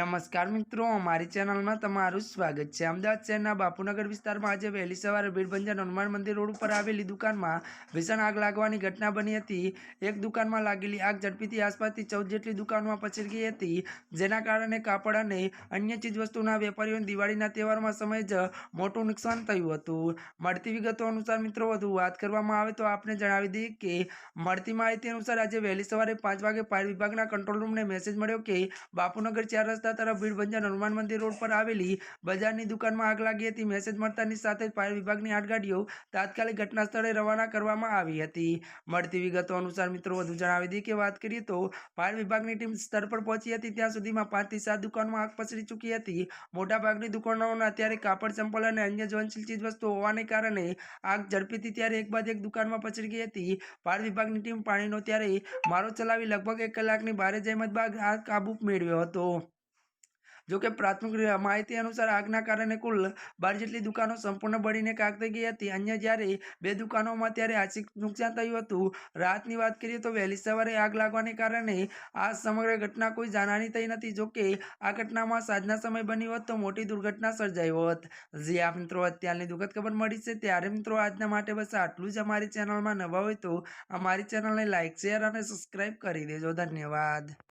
નમસ્કાર મિત્રો, અમારી ચેનલમાં તમારું સ્વાગત છે. અમદાવાદ શહેરના બાપુનગર વિસ્તારમાં આજે વહેલી સવારે ભીડભંજન હનુમાન મંદિર રોડ ઉપર આવેલી દુકાનમાં ભીષણ આગ લાગવાની ઘટના બની હતી. એક દુકાનમાં લાગેલી આગ ઝડપીથી આસપાસથી ચૌદ જેટલી દુકાનોમાં પછી ગઈ હતી. જેના કારણે કાપડ અને અન્ય ચીજવસ્તુના વેપારીઓને દિવાળીના તહેવારમાં સમય જ મોટું નુકસાન થયું હતું. મળતી વિગતો અનુસાર મિત્રો, વધુ વાત કરવામાં આવે તો આપને જણાવી દઈએ કે મળતી માહિતી અનુસાર આજે વહેલી સવારે પાંચ વાગે ફાયર વિભાગના કંટ્રોલ રૂમને મેસેજ મળ્યો કે બાપુનગર ચાર રસ્તા તરફ ભીડ ભીડભંજન હનુમાન મંદિર રોડ પર આવેલી બજારની દુકાનમાં આગ લાગી હતી. મેસેજ મળતાની સાથે જ ફાયર વિભાગની આઠ ગાડીઓ તાત્કાલિક ઘટના સ્થળે રવાના કરવામાં આવી હતી. મળતી વિગતો અનુસાર મિત્રો, વધુ જણાવી દઈએ કે વાત કરીએ તો ફાયર વિભાગની ટીમ સ્થળ પર પહોંચી હતી. ત્યાં સુધીમાં પાંચથી સાત દુકાનમાં આગ પસરી ચૂકી હતી. મોટાભાગની દુકાનોના અત્યારે કાપડ, ચંપલ અને અન્ય જ્વલનશીલ ચીજવસ્તુઓ હોવાને કારણે આગ ઝડપીથી ત્યારે એક બાદ એક દુકાનમાં પસરી ગઈ હતી. ફાયર વિભાગની ટીમ પાણીનો ત્યારે મારો ચલાવી લગભગ એક કલાકની ભારે જહેમત બાદ આગ કાબૂ મેળવ્યો હતો. જો કે પ્રાથમિક માહિતી અનુસાર આગના કારણે કુલ બાર જેટલી દુકાનો સંપૂર્ણ બળીને કાક થઈ ગઈ હતી. અન્ય જ્યારે બે દુકાનોમાં ત્યારે આર્થિક નુકસાન થયું હતું. રાતની વાત કરીએ તો વહેલી સવારે આગ લાગવાને કારણે આ સમગ્ર ઘટના કોઈ જાનહાની થઈ નથી. જો કે આ ઘટનામાં સાંજના સમય બની હોત તો મોટી દુર્ઘટના સર્જાઈ હોત. જે આ મિત્રો, અત્યારની દુઃખદ ખબર મળી છે. ત્યારે મિત્રો, આજના માટે બસ આટલું જ. અમારી ચેનલમાં નવા હોય તો અમારી ચેનલને લાઇક શેર અને સબસ્ક્રાઈબ કરી દેજો. ધન્યવાદ.